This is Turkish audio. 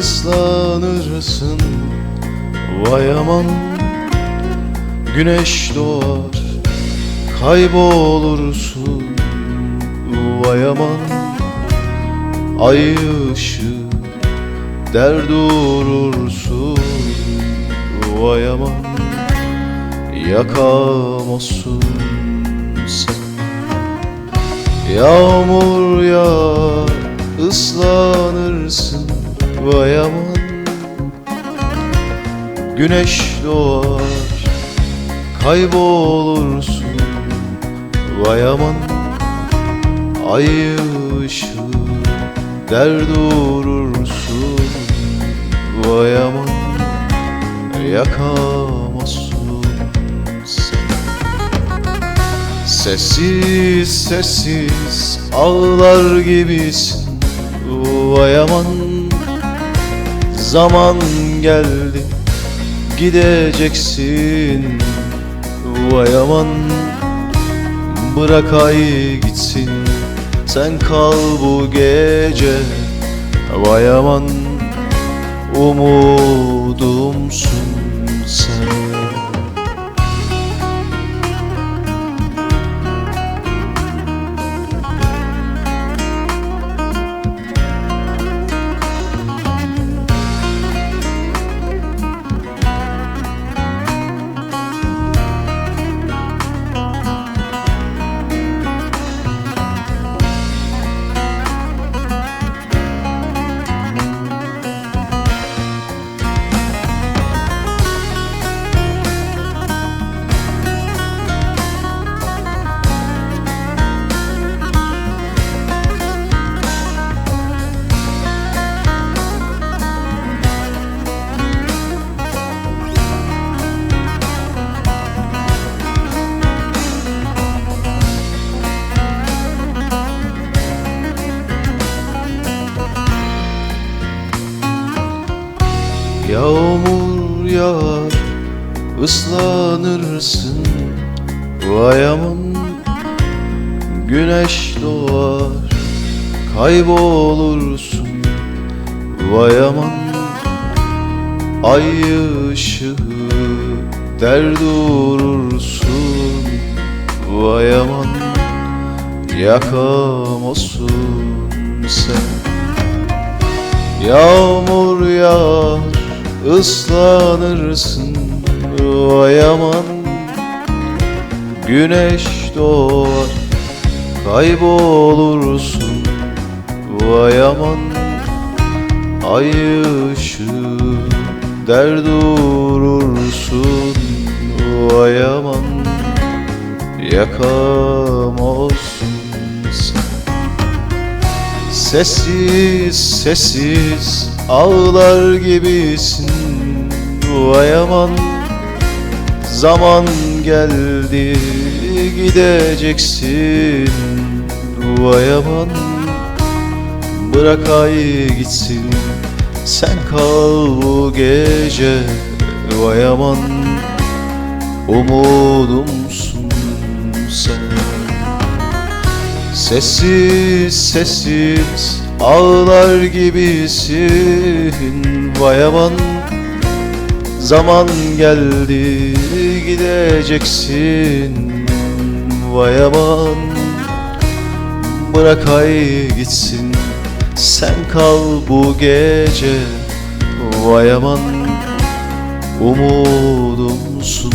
ıslanırsın. Vay aman Güneş doğar Kaybolursun. Vay aman Ay ışığı Der durursun. Vay aman Yakamazsın sen. Yağmur yağar ıslanırsın Vay aman Güneş doğar Kaybolursun. Vay aman Ay ışığı Der durursun. Vay aman Yakamazsın sen. Sessiz sessiz ağlar gibisin. Vay aman Zaman geldi gideceksin. Vay aman Bırak ay gitsin. Sen kal bu gece. Vay aman Umudumsun sen Yağmur yağar ıslanırsın Vay aman Güneş doğar Kaybolursun Vay aman Ay ışığı Der durursun Vay aman Yakamazsın sen. Yağmur yağar ıslanırsın Vay aman. Güneş doğar Kaybolursun Vay aman. Ay ışığı Der durursun Vay aman. Yakamazsın sen. Sessiz sessiz ağlar gibisin Vay aman Zaman geldi gideceksin. Vay aman Bırak ay gitsin Sen kal bu gece. Vay aman Umudumsun sen. Sessiz sessiz ağlar gibisin. Vay aman Zaman geldi gideceksin. Vay aman Bırak ay gitsin. Sen kal bu gece Vay aman Umudumsun